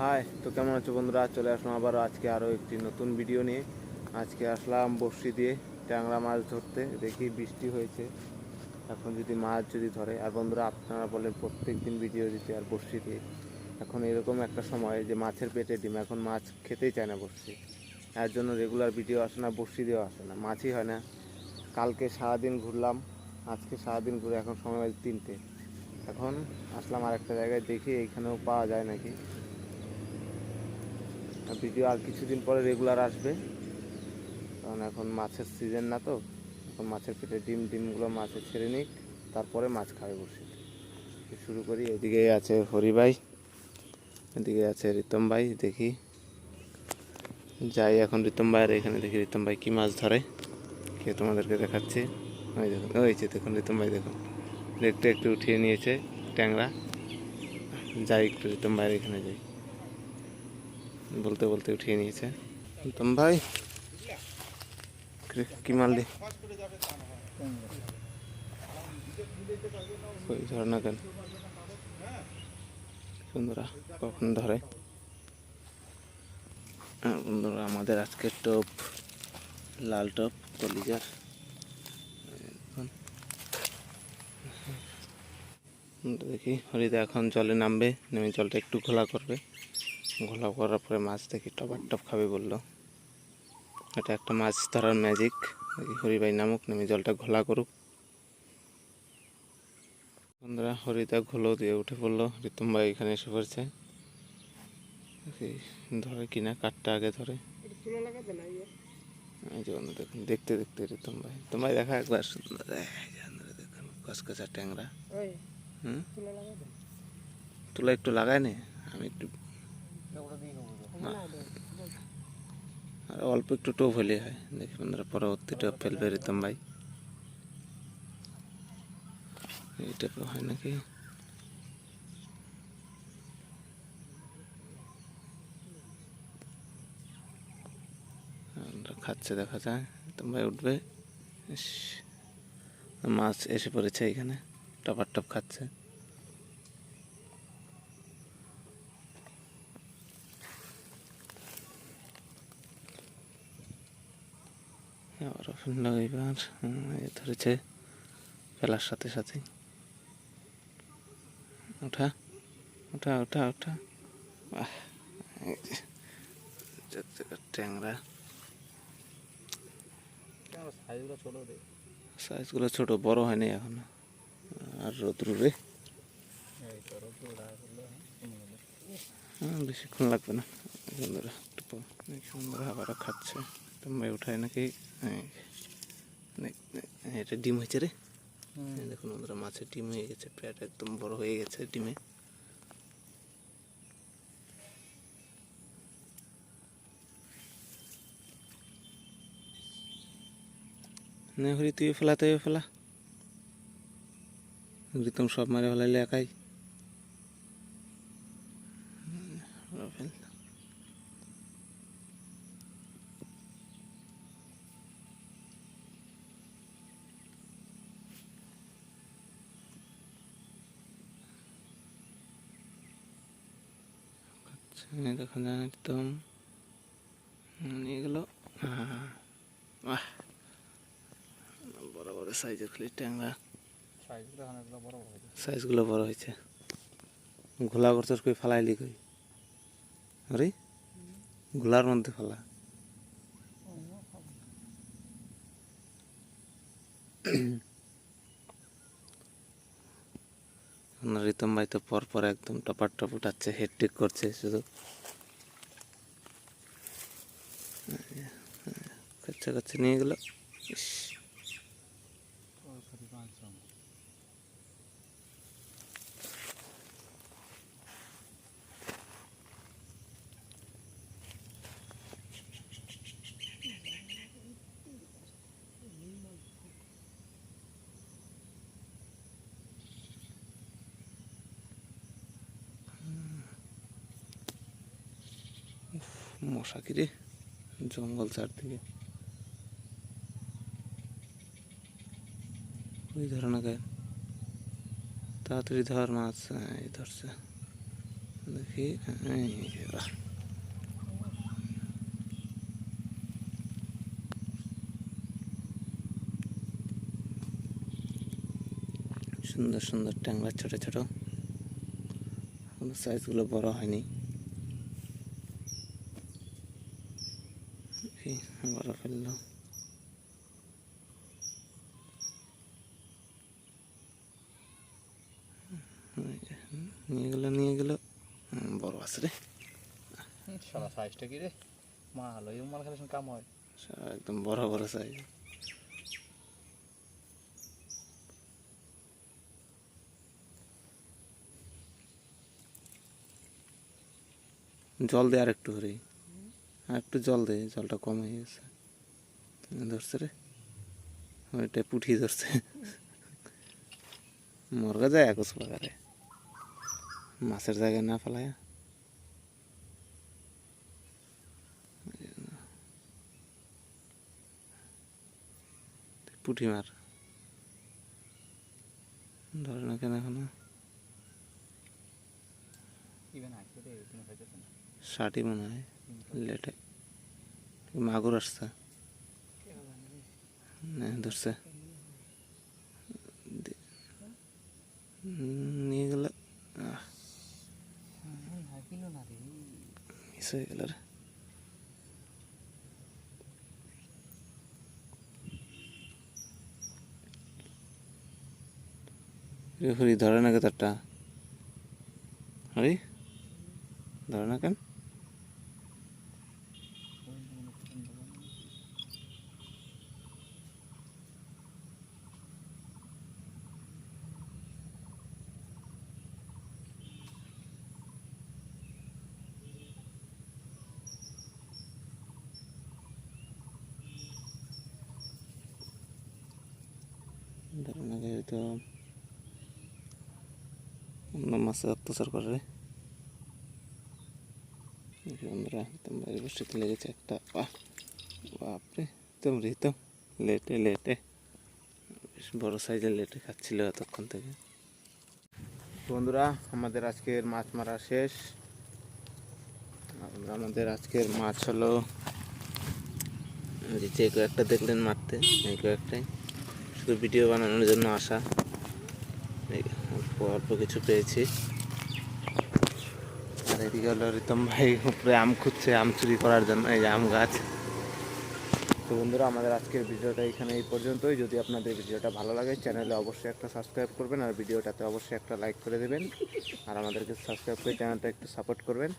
High তো কেমন আছো বন্ধুরা? চলে আসলাম আবার আজকে আরও একটি নতুন ভিডিও নিয়ে। আজকে আসলাম বড়শি দিয়ে ট্যাংরা মাছ ধরতে। দেখি বৃষ্টি হয়েছে। এখন যদি মাছ যদি ধরে, আর বন্ধুরা আপনারা বলেন প্রত্যেক দিন ভিডিও দিতে আর বড়শি দিয়ে। এখন এরকম একটা সময় যে মাছের পেটে ডিম, এখন মাছ খেতেই চায় না বড়শি। এর জন্য রেগুলার ভিডিও আসে না, বড়শি দিয়েও আসে না। মাছই হয় না। কালকে সারাদিন ঘুরলাম, আজকে সারাদিন ঘুরে এখন সময় তিনটে। এখন আসলাম আর একটা জায়গায়, দেখি এইখানেও পাওয়া যায় নাকি। ভিডিও আর কিছুদিন পরে রেগুলার আসবে। কারণ এখন মাছের সিজন না তো, এখন মাছের পেটে ডিম, ডিমগুলো মাছে ছেড়ে নিক, তারপরে মাছ খাবে বসে। শুরু করি, এদিকে আছে হরি ভাই, এদিকে আছে রিতম ভাই, দেখি। যাই, এখন রিতম ভাইয়ের এখানে দেখি রিতম ভাই কী মাছ ধরে, কে তোমাদেরকে দেখাচ্ছে। ওই দেখুন ওই যে দেখুন রিতম ভাই দেখুন একটু একটু উঠিয়ে নিয়েছে ট্যাংরা। যাই, একটু রিতম ভাইয়ের এখানে যাই। বলতে বলতে উঠিয়ে নিয়েছে। রিতম ভাই কি- কি মাল দি? ওই ধর না কেন? বন্ধুরা কখন ধরে? আর বন্ধুরা আমাদের আজকের টপ লাল টপ কলিজার। দেখি হরিদা এখন জলে নামবে নেমে জলটা একটু ঘোলা করবে। ঘোলা করার পরে মাছ দেখি টপার টপ খাবে বলল। এটা একটা মাছ ধরার ম্যাজিক হরিভাই নামুক নেমে জলটা ঘোলা করুক। বন্ধুরা হরিদা ঘোলো দিয়ে উঠে পড়ল রিতম ভাই এখানে এসে পড়ছে। ধরে কিনা কাঠটা আগে ধরে। এই যে বন্ধু দেখুন দেখতে দেখতে রিতম ভাই। তোমায় দেখা একবার। সুন্দর দেখুন কসকসা ট্যাংরা। হুম? তুলা একটু লাগায় নে আমি একটু আর অল্প একটু টোপ হলে হয়। দেখি বন্ধুরা পরবর্তী টোপ ফেলবে রিতম ভাই। এই টোপে হয় নাকি? আমরা খাচ্ছে দেখা যায়। রিতম ভাই উঠবে। ইস, মাছ এসে পড়েছে এখানে। টপার টপ খাচ্ছে। আবার ফেলল এবার ধরেছে ফেলার সাথে সাথে। ওঠা ওঠা ওঠা ওঠা। ট্যাংরা। সাইজগুলো ছোট বড় হয়নি এখনও। আর রোদ্রুরে হ্যাঁ বেশিক্ষণ লাগবে না। বন্ধুরা একটু দেখি আবারও খাচ্ছে। তোমরা উঠায় নাকি? এটা ডিম হয়েছে রে। দেখুন বন্ধুরা মাছের ডিম হয়ে গেছে পেট একদম বড় হয়ে গেছে ডিমে। না হরি তুই ফেলা তুই ফেলা। রিতম সব মারে ফেলাইলে একাই। হুম, এই দেখো না একদম। নিয়ে গেল। বাহ বড় বড় সাইজের খালি ট্যাংরা সাইজগুলো বড় হয়েছে। ঘোলা করতে কই ফালাইলি কই? আরে ঘোলার মধ্যে ফেলা। আপনার রিতম ভাই তো পর পর একদম টপার টপ উঠাচ্ছে করছে শুধু। কাচ্চা কাচ্চা নিয়ে গেল। মশা কি রে জঙ্গল চারদিকে ওই ধরে না তাড়াতাড়ি ধর মাছ, এই ধরছে। দেখি। সুন্দর সুন্দর ট্যাংরা, ছোট ছোট। সাইজগুলো বড় হয়নি। এই বড় ফেলল নিয়ে গেল নিয়ে গেল। বড় আছে রে। সারা সাইজটা কি রে? মাল ওই মাল খেলে কাম হয়। একদম বড় বড় সাইজ জল দে আর একটু করে আর একটু জল দেয় জলটা কম হয়ে গেছে। ধরছে রে। ওইটা পুঠি ধরছে। মরগা যায় একশ পাকারে মাছের জায়গায় না ফেলায়। পুঁটি মার। ধরে না কেন এখন? ষাটই মনে হয়। লেটে মাগুর আসছে না ধরছে দে- উম, নিয়ে গেল হাইপিল না রে মিস হয়ে গেল রে রে হরি ধরে না কে তারটা হরি ধরে না কেন তো অন্য মাছে অত্যাচার করে। বন্ধুরা বাইরে বসতে লেগেছে একটা। বাহ, বাপরে একদম রিতম লেটে লেটে। বেশ বড় সাইজের লেটে খাচ্ছিল এতক্ষণ থেকে। বন্ধুরা, আমাদের আজকের মাছ মারা শেষ। আমাদের আজকের মাছ হলো যে কয়েকটা দেখলেন মারতে, এই কয়েকটাই। শুধু ভিডিও বানানোর জন্য আসা। অল্প কিছু পেয়েছি। আর এদিকে হলো রিতম ভাই উপরে আম খুঁজছে, আম চুরি করার জন্য, এই আম গাছ। তো বন্ধুরা, আমাদের আজকের ভিডিওটা এখানে এই পর্যন্তই। যদি আপনাদের ভিডিওটা ভালো লাগে, চ্যানেলে অবশ্যই একটা সাবস্ক্রাইব করবেন, আর ভিডিওটাতে অবশ্যই একটা লাইক করে দেবেন। আর আমাদেরকে সাবস্ক্রাইব করে চ্যানেলটা একটু সাপোর্ট করবেন।